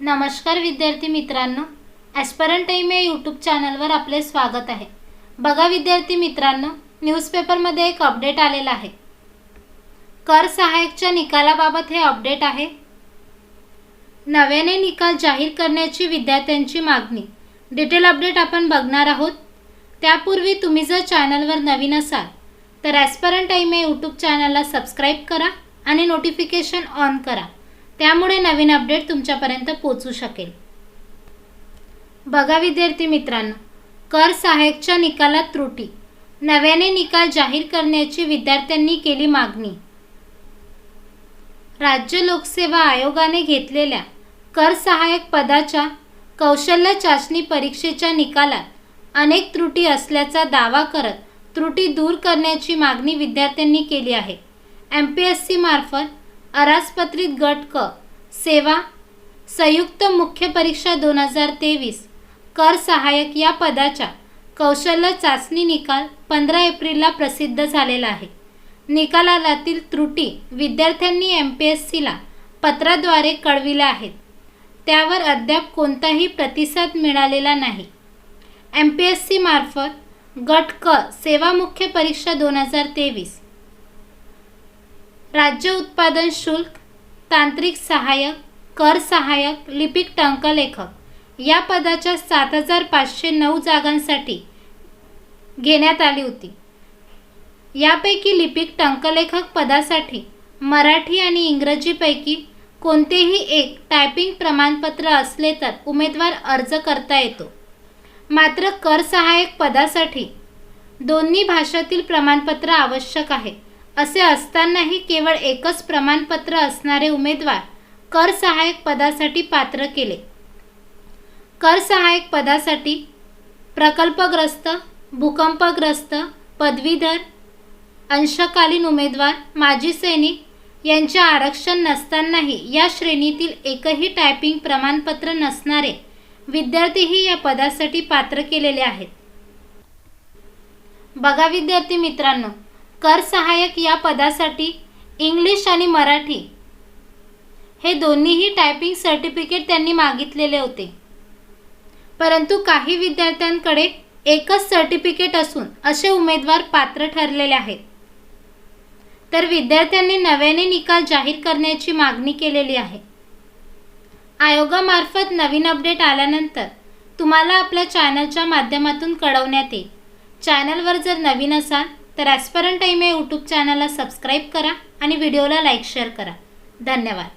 नमस्कार विद्यार्थी मित्रांनो ॲस्परंट टाईम या यूट्यूब चॅनलवर आपले स्वागत आहे. बघा विद्यार्थी मित्रांनो न्यूजपेपरमध्ये एक अपडेट आलेला आहे. कर सहाय्यकच्या निकालाबाबत हे अपडेट आहे. नव्याने निकाल जाहीर करण्याची विद्यार्थ्यांची मागणी. डिटेल अपडेट आपण बघणार आहोत. त्यापूर्वी तुम्ही जर चॅनलवर नवीन असाल तर ॲस्परंट टाईम या यूट्यूब चॅनलला सबस्क्राईब करा आणि नोटिफिकेशन ऑन करा. त्यामुळे नवीन अपडेट तुमच्यापर्यंत पोचू शकेल. बघा विद्यार्थी मित्रांनो कर सहाय्यकच्या निकालात त्रुटी. नव्याने निकाल जाहीर करण्याची विद्यार्थ्यांनी केली मागणी. राज्य लोकसेवा आयोगाने घेतलेल्या कर सहाय्यक पदाच्या कौशल्य चाचणी परीक्षेच्या निकालात अनेक त्रुटी असल्याचा दावा करत त्रुटी दूर करण्याची मागणी विद्यार्थ्यांनी केली आहे. एम पी एस सीमार्फत अराजपत्रित गट क. सेवा. संयुक्त मुख्य परीक्षा दोन हजार तेवीस. कर सहाय्यक या पदाच्या कौशल्य चाचणी निकाल पंधरा एप्रिलला प्रसिद्ध झालेला आहे. निकालातील त्रुटी विद्यार्थ्यांनी एम पी एस सीला पत्राद्वारे कळविल्या आहेत. त्यावर अद्याप कोणताही प्रतिसाद मिळालेला नाही. एम पी एस सीमार्फत गट क. सेवा मुख्य परीक्षा दोन हजार तेवीस. राज्य उत्पादन शुल्क तांत्रिक सहाय्यक कर सहाय्यक लिपिक टंकलेखक या पदाच्या सात हजार पाचशे नऊ जागांसाठी घेण्यात आली होती. यापैकी लिपिक टंकलेखक पदासाठी मराठी आणि इंग्रजीपैकी कोणतेही एक टायपिंग प्रमाणपत्र असले तर उमेदवार अर्ज करता येतो. मात्र कर सहाय्यक पदासाठी दोन्ही भाषातील प्रमाणपत्र आवश्यक आहे. असे असतानाही केवळ एकच प्रमाणपत्र असणारे उमेदवार कर सहाय्यक पदासाठी पात्र केले. कर सहाय्यक पदासाठी प्रकल्पग्रस्त भूकंपग्रस्त पदवीधर अंशकालीन उमेदवार माजी सैनिक यांचे आरक्षण नसतानाही या श्रेणीतील एकही टायपिंग प्रमाणपत्र नसणारे विद्यार्थीही या पदासाठी पात्र केलेले आहेत. बघा विद्यार्थी मित्रांनो कर सहाय्यक या पदासाठी इंग्लिश आणि मराठी हे दोन्हीही टायपिंग सर्टिफिकेट त्यांनी मागितलेले होते. परंतु काही विद्यार्थ्यांकडे एकच सर्टिफिकेट असून असे उमेदवार पात्र ठरलेले आहेत. तर विद्यार्थ्यांनी नव्याने निकाल जाहीर करण्याची मागणी केलेली आहे. आयोगामार्फत नवीन अपडेट आल्यानंतर तुम्हाला आपल्या चॅनलच्या माध्यमातून कळवण्यात येईल. चॅनलवर जर नवीन असाल तर ॲस्परंट टाईम या यूट्यूब चॅनलला सबस्क्राईब करा आणि व्हिडिओला लाईक शेअर करा. धन्यवाद.